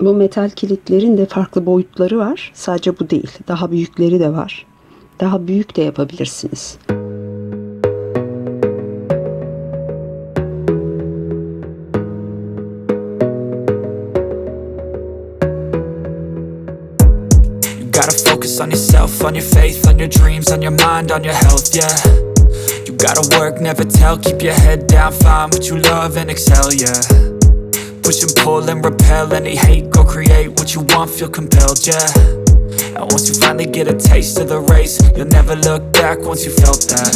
Bu metal kilitlerin de farklı boyutları var. Sadece bu değil. Daha büyükleri de var. Daha büyük de yapabilirsiniz. On yourself, on your faith, on your dreams, on your mind, on your health, yeah. You gotta work, never tell, keep your head down, find what you love and excel, yeah. Push and pull and repel any hate, go create what you want, feel compelled, yeah. And once you finally get a taste of the race, you'll never look back once you felt that.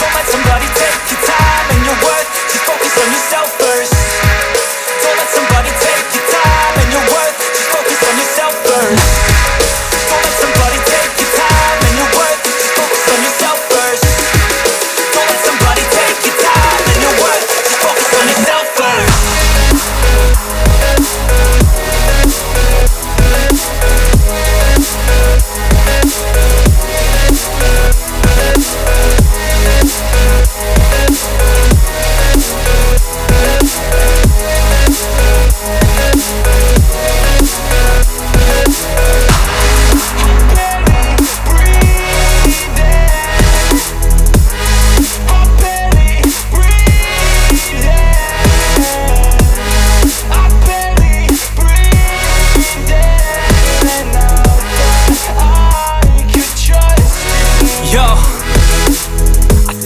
Don't let somebody take your time and your worth, just focus on yourself first.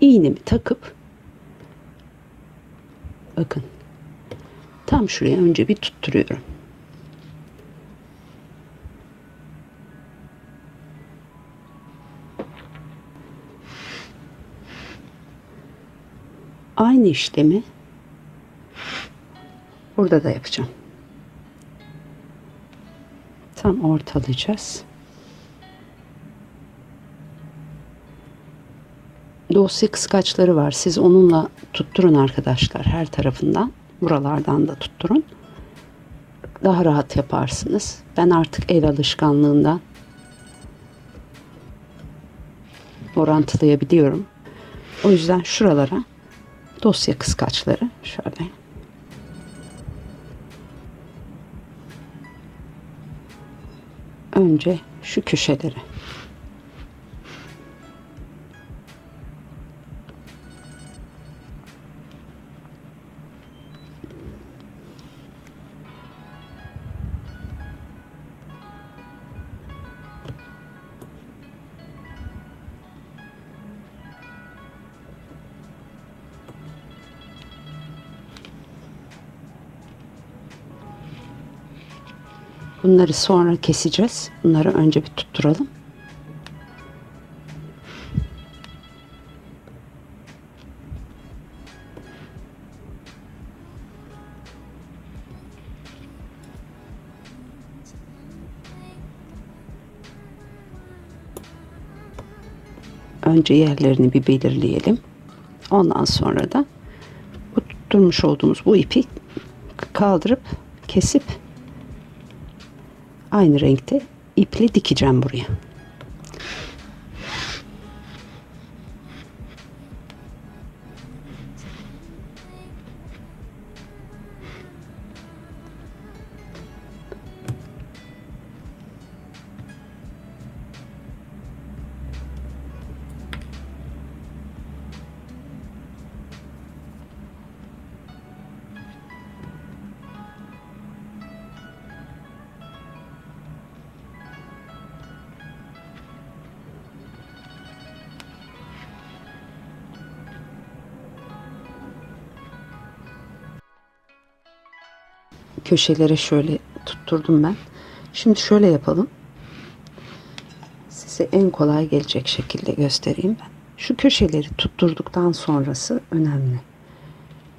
iğnemi takıp bakın tam şuraya önce bir tutturuyorum. Aynı işlemi burada da yapacağım. Tam ortalayacağız. Dosya kıskaçları var. Siz onunla tutturun arkadaşlar her tarafından. Buralardan da tutturun. Daha rahat yaparsınız. Ben artık el alışkanlığından orantılayabiliyorum. O yüzden şuralara dosya kıskaçları şöyle önce şu köşeleri Bunları sonra keseceğiz. Bunları önce bir tutturalım. Önce yerlerini bir belirleyelim. Ondan sonra da bu tutturmuş olduğumuz bu ipi kaldırıp kesip aynı renkte iple dikeceğim buraya. Köşelere şöyle tutturdum ben. Şimdi şöyle yapalım. Size en kolay gelecek şekilde göstereyim ben. Şu köşeleri tutturduktan sonrası önemli.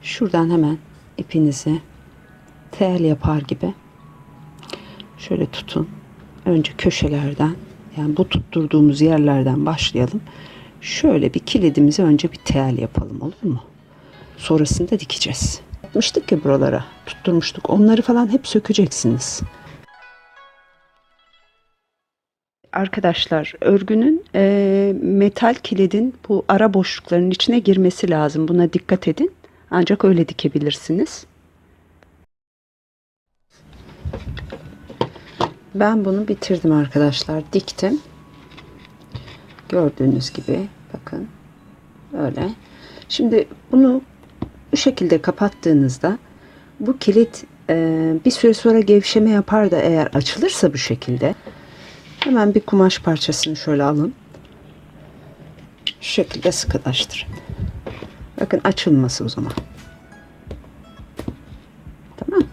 Şuradan hemen ipinizi tel yapar gibi şöyle tutun. Önce köşelerden yani bu tutturduğumuz yerlerden başlayalım. Şöyle bir kilidimizi önce bir tel yapalım olur mu? Sonrasında dikeceğiz. Yapmıştık ya buralara. Tutturmuştuk. Onları falan hep sökeceksiniz. Arkadaşlar örgünün e, metal kilidin bu ara boşlukların içine girmesi lazım. Buna dikkat edin. Ancak öyle dikebilirsiniz. Ben bunu bitirdim arkadaşlar. Diktim. Gördüğünüz gibi bakın öyle. Şimdi bunu bu şekilde kapattığınızda bu kilit e, bir süre sonra gevşeme yapar da eğer açılırsa bu şekilde hemen bir kumaş parçasını şöyle alın. Şu şekilde sıkılaştırın. Bakın açılması o zaman. Tamam.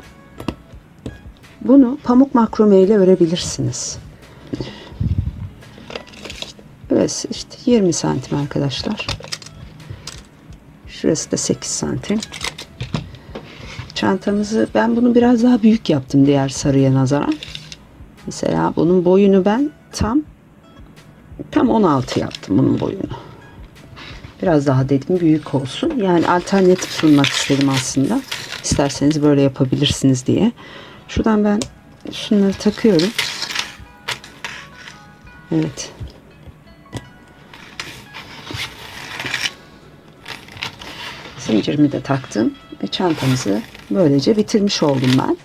Bunu pamuk makrome ile örebilirsiniz. Burası işte 20 santim arkadaşlar. Şurası da 8 santim. Çantamızı ben bunu biraz daha büyük yaptım diğer sarıya nazaran. Mesela bunun boyunu ben tam tam 16 yaptım bunun boyunu. Biraz daha dedim büyük olsun. Yani alternatif sunmak istedim aslında. İsterseniz böyle yapabilirsiniz diye. Şuradan ben şunları takıyorum. Evet. Zincirimi de taktım ve çantamızı böylece bitirmiş oldum ben.